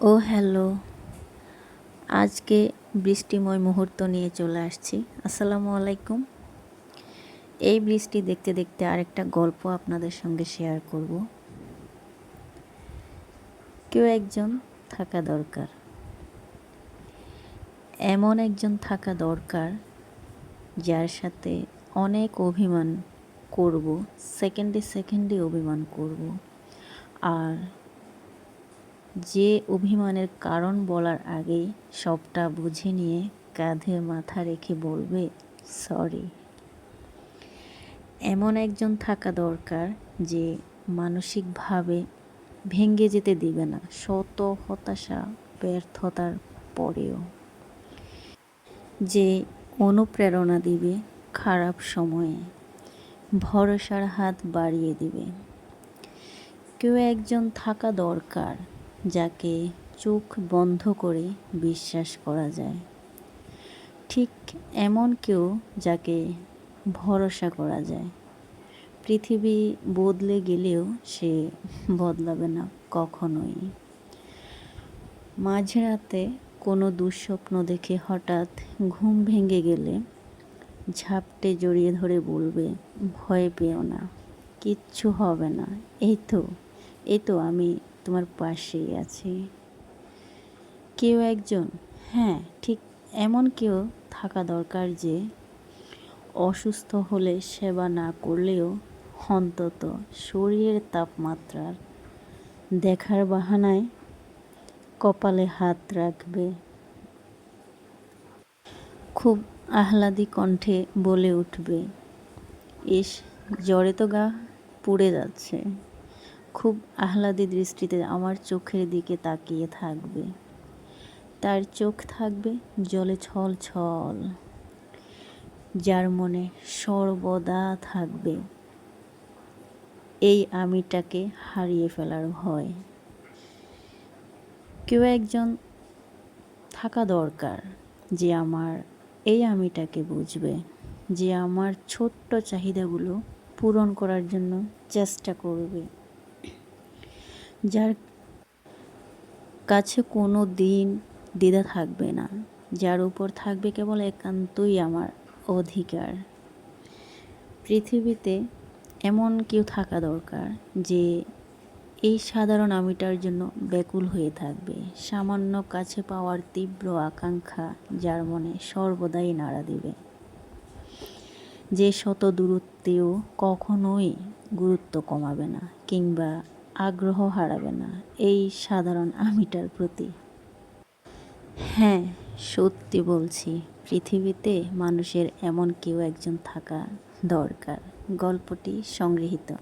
ও hello. আজকে বৃষ্টিময় মুহূর্ত নিয়ে চলে আসছি। আসসালামু আলাইকুম। এই বৃষ্টি দেখতে দেখতে আরেকটা গল্প আপনাদের সঙ্গে শেয়ার করব। কেউ একজন থাকা দরকার। এমন একজন থাকা দরকার যার সাথে অনেক অভিমান করব, সেকেন্ডে সেকেন্ডে অভিমান করব। আর যে অভিমানের কারণ বলার আগেই সবটা বুঝে নিয়ে কাঁধে মাথা রেখে বলবে, সরি। এমন একজন থাকা দরকার যে মানসিকভাবে ভেঙ্গে যেতে দিবে না, শত হতাশা, ব্যর্থতার পরেও। যে অনুপ্রেরণা দিবে খারাপ সময়ে, ভরসার হাত বাড়িয়ে দিবে। কেউ একজন থাকা দরকার যাকে চোখ বন্ধ করে বিশ্বাস করা যায়। ঠিক এমন কেউ যাকে ভরসা করা যায়। পৃথিবী বদলে গেলেও সে বদলাবে না কখনোই। মাঝরাতে কোনো দুঃস্বপ্ন দেখে হঠাৎ ঘুম ভেঙে গেলে ঝাপটে জড়িয়ে ধরে বলবে, ভয় পেও না, কিচ্ছু হবে না। এই তো এই তো আমি তোমার পাশেই আছে। কেউ একজন হ্যাঁ ঠিক এমন কেউ থাকা দরকার যে অসুস্থ হলে সেবা না করলেও অন্তত শরীরের তাপমাত্রার দেখার বাহানায় কপালে হাত রাখবে। খুব আহ্লাদি কণ্ঠে বলে উঠবে, ইস, জ্বরে তো গা পুড়ে যাচ্ছে। খুব আহ্লাদি দৃষ্টিতে আমার চোখের দিকে তাকিয়ে থাকবে। তার চোখ থাকবে জলে ছল ছল। যার মনে সর্বদা থাকবে। এই আমিটাকে হারিয়ে ফেলার ভয়। কেউ একজন থাকা দরকার যে আমার এই আমিটাকে বুঝবে, যে আমার ছোট্ট চাহিদাগুলো পূরণ করার জন্য চেষ্টা করবে। যার কাছে কোনো দিন দ্বিধা থাকবে না। যার উপর থাকবে কেবল একান্তই আমার অধিকার। পৃথিবীতে এমন কেউ থাকা দরকার যে এই সাধারণ আমিটার জন্য ব্যাকুল হয়ে থাকবে। সামান্য কাছে পাওয়ার তীব্র আকাঙ্ক্ষা যার মনে সর্বদাই নাড়া দিবে। যে শত দূরত্বেও কখনোই গুরুত্ব কমাবে না, কিংবা আগ্রহ হারাবে না, এই সাধারণ আমিটার প্রতি। হ্যাঁ সত্যি বলছি, পৃথিবীতে মানুষের এমন কেউ একজন থাকা দরকার। গল্পটি সংগৃহীত।